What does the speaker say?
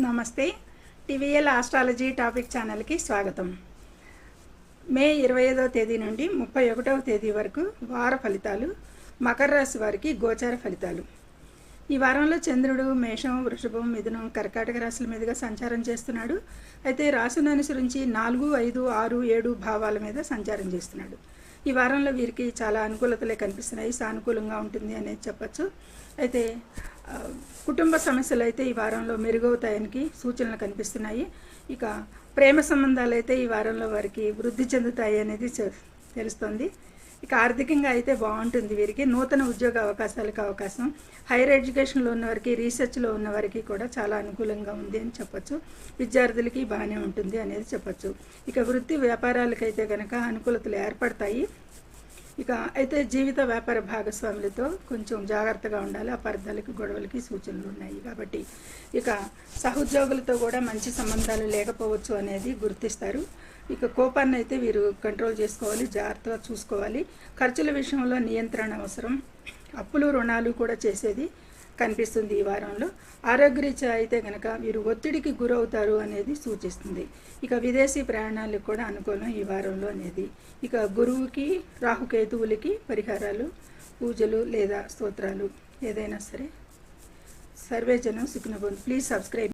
నమస్తే. TVL astrology topic ఛానల్కి స్వాగతం. మే ఇరవై ఐదవ తేదీ నుండి ముప్పై ఒకటవ తేదీ వరకు వార ఫలితాలు మకర రాశి వారికి గోచార ఫలితాలు. ఈ వారంలో చంద్రుడు మేషం వృషభం మిథునం కర్కాటక రాశుల మీదుగా సంచారం చేస్తున్నాడు. అయితే రాశులను అనుసరించి నాలుగు ఐదు ఆరు ఏడు భావాల మీద సంచారం చేస్తున్నాడు. ఈ వారంలో వీరికి చాలా అనుకూలతలే కనిపిస్తున్నాయి. సానుకూలంగా ఉంటుంది అనేది చెప్పచ్చు. అయితే కుటుంబ సమస్యలు అయితే ఈ వారంలో మెరుగవుతాయనికి సూచనలు కనిపిస్తున్నాయి. ఇక ప్రేమ సంబంధాలు అయితే ఈ వారంలో వారికి వృద్ధి చెందుతాయి అనేది తెలుస్తుంది. ఇక ఆర్థికంగా అయితే బాగుంటుంది వీరికి. నూతన ఉద్యోగ అవకాశాలకు అవకాశం. హైయర్ ఎడ్యుకేషన్లో ఉన్నవారికి రీసెర్చ్లో ఉన్నవారికి కూడా చాలా అనుకూలంగా ఉంది అని చెప్పొచ్చు. విద్యార్థులకి బాగానే ఉంటుంది అనేది చెప్పొచ్చు. ఇక వృత్తి వ్యాపారాలకైతే కనుక అనుకూలతలు ఏర్పడతాయి. ఇక అయితే జీవిత వ్యాపార భాగస్వాములతో కొంచెం జాగ్రత్తగా ఉండాలి. అపార్థాలకి గొడవలకి సూచనలు ఉన్నాయి కాబట్టి ఇక సహోద్యోగులతో కూడా మంచి సంబంధాలు లేకపోవచ్చు అనేది గుర్తిస్తారు. ఇక కోపాన్ని అయితే వీరు కంట్రోల్ చేసుకోవాలి జాగ్రత్తగా చూసుకోవాలి. ఖర్చుల విషయంలో నియంత్రణ అవసరం. అప్పులు రుణాలు కూడా చేసేది కనిపిస్తుంది ఈ వారంలో. ఆరోగ్యరీత్యా అయితే కనుక మీరు ఒత్తిడికి గురవుతారు అనేది సూచిస్తుంది. ఇక విదేశీ ప్రయాణాలకు కూడా అనుకూలం ఈ వారంలో అనేది. ఇక గురువుకి రాహుకేతువులకి పరిహారాలు పూజలు లేదా స్తోత్రాలు ఏదైనా సరే. సర్వేజనం జనం ప్లీజ్ సబ్స్క్రైబ్